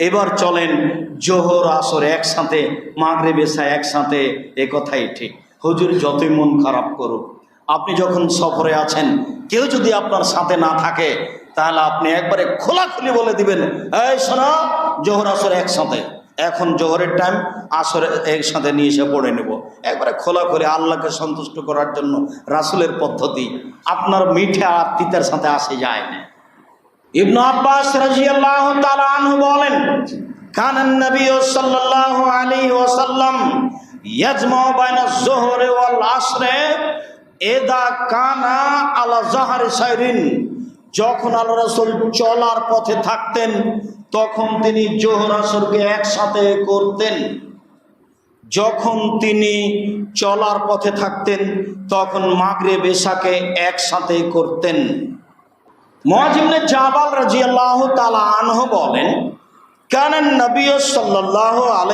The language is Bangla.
এবার চলেন জোহর, আসর একসাথে মাগরে বেসা একসাথে, এ কথাই ঠিক। হুজুর, যতই মন খারাপ করুক, আপনি যখন সফরে আছেন, কেউ যদি আপনার সাথে না থাকে, তাহলে আপনি একবারে খোলাখুলি বলে দিবেন, এই শোনা, জোহর, আসর একসাথে। এখন জোহরের টাইম আসর একসাথে নিয়ে এসে পড়ে নেব। একবারে খোলা করে আল্লাহকে সন্তুষ্ট করার জন্য রাসুলের পদ্ধতি, আপনার মিঠে আর তিতার সাথে আসে যায় না। ইবনু আব্বাস রাদিয়াল্লাহু তাআলা আনহু বলেন, কান নবী সাল্লাল্লাহু আলাইহি ওয়াসাল্লাম ইয়াজমাউ বাইনা যুহরি ওয়াল আসরে এদা কানা আলা জাহারি সাইরিন। যখন আল্লাহ রাসূল চলার পথে থাকতেন, তখন তিনি জোহর আসরকে একসাথে করতেন। যখন তিনি চলার পথে থাকতেন, তখন মাগরে বেশাকে একসাথে করতেন। মহাজিমনে জাবাল রাজিয়াল্লাহ তালা আনহ বলেন কানান নবী সাল্লাল্লাহু আলাইহি